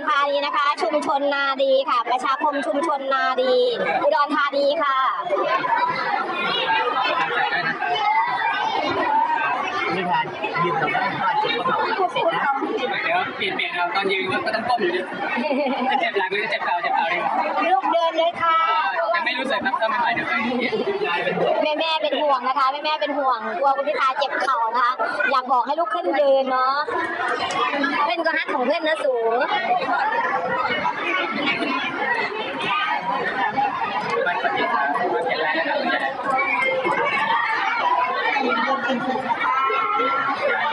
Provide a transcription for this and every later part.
นีนะคะ ชุมชนนาดีค่ะ ประชาคมชุมชนนาดี อุดรธานีค่ะ นี่ค่ะยืนตรงนั้นก็เจ็บกระเป๋าเสร็จนะ เดี๋ยวเปลี่ยนเปลี่ยนเราตอนยืนก็ต้องก้มอยู่ดิจะเจ็บหลังหรือจะเจ็บเข่าเจ็บเข่าดิลูกเดินเลยค่ะยังไม่รู้สึกครับถ้าไม่ไหวเดี๋ยวไปกลายเป็นบวแม่แม่ๆเป็นห่วงนะคะแม่แม่ๆเป็นห่วงกลัวคุณพิธาเจ็บเข่านะคะอยากบอกให้ลูกขึ้นยืนเนาะเพื่อนก็ฮักของเพื่อนนะสูงมันปฏิบัติมันแข็งแรงนะครับมันจะ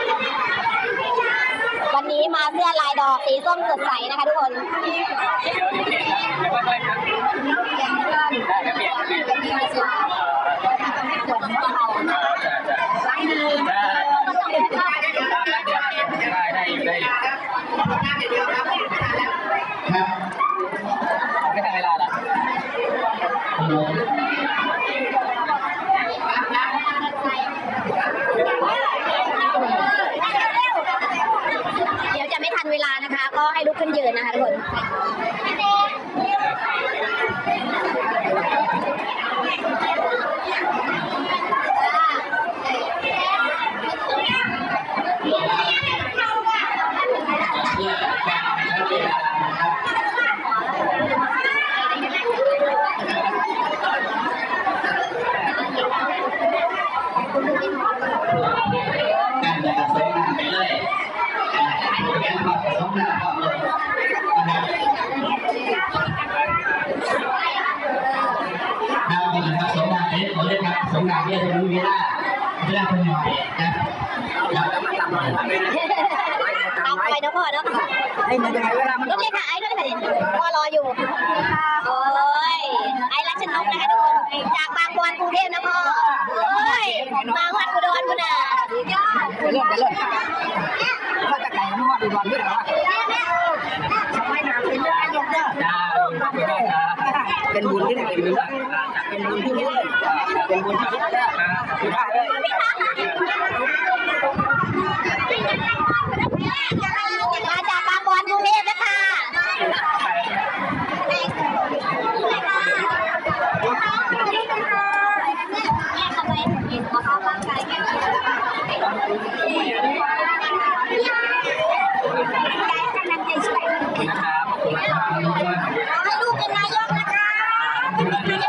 วันนี้มา เสื้อลายดอกสีส้มสดใสนะคะทุกคน เดี๋ยวเดี๋ยวเปลี่ยนครับเดี๋ยวค่อยๆครับได้เดี๋ยวเปลี่ยนเปลี่ยนได้ได้ได้ได้อยู่ได้อยู่ ครับ ไม่ทันเวลาละ เดี๋ยวจะไม่ทันเวลานะคะ ก็ให้ลุก ขึ้นยืนนะคะทุกคน สงงานเนี่ยจะมีเวลาเวลาคนหน่อยนะเราจะมาทำอะไรตามไปนะพ่อเนาะให้มันยังไงเวลามันลุกเลยค่ะไอ้ลุกเลยค่ะพ่อรออยู่โอ้ยไอ้รัชนกนะคะทุกคนจากบางบอนกรุงเทพนะพ่อโอ้ยมาวัดอุดรคุณอะไปเลิศไปเลิศถ้าจะไก่น้ำมันดูบอลด้วยเหรอทำไมหนาเป็นเรื่องยกเด้อจ้าไม่ได้จ้าเป็นบุญที่ไหนเป็นบุญ เป็นบุญที่นี่เป็นบุญที่นี่คือได้เลย มาจากบางบอนกรุงเทพนะคะ นะครับขอบคุณมากครับ ให้ลูกเป็นนายกนะคะ สุขภาพแข็งแรงนะครับ วันแกดีใจเลยได้เป็นสา มพัน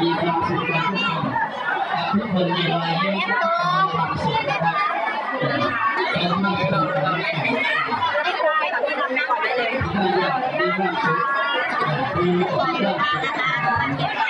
มีความสุขกันทุกคนทุกคนมีรอยยิ้มมีความสุขนะครับ ได้เลย